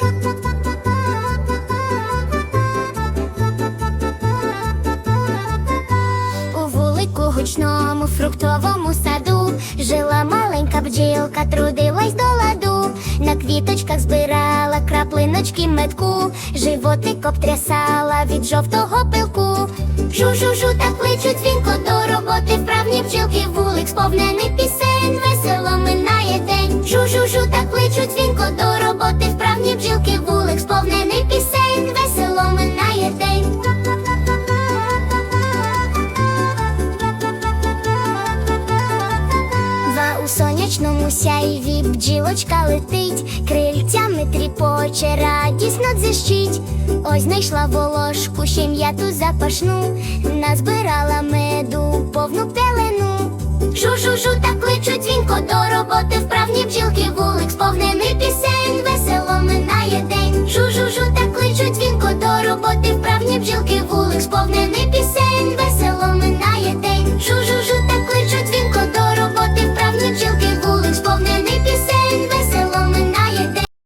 У вулику гучному фруктовому саду жила маленька бджілка, трудилась до ладу, на квіточках збирала краплиночки медку, животик обтрясала від жовтого пилку. Жу-жу-жу, так кличуть дзвінко до роботи, вправні бджілки, вулик сповнений пісень, весело минає день. Жу-жу-жу, так кличуть дзвінко сонячному сяйві бджілочка летить, крильцями тріпоче, радісно дзищить. Ось знайшла волошку, ще м'яту запашну, назбирала меду, повну пелену. Жу-жу-жу, так кличуть дзвінко до роботи, вправні бджілки, вулик сповнений пісень, весело минає день. Жу-жу-жу, так кличуть дзвінко до роботи,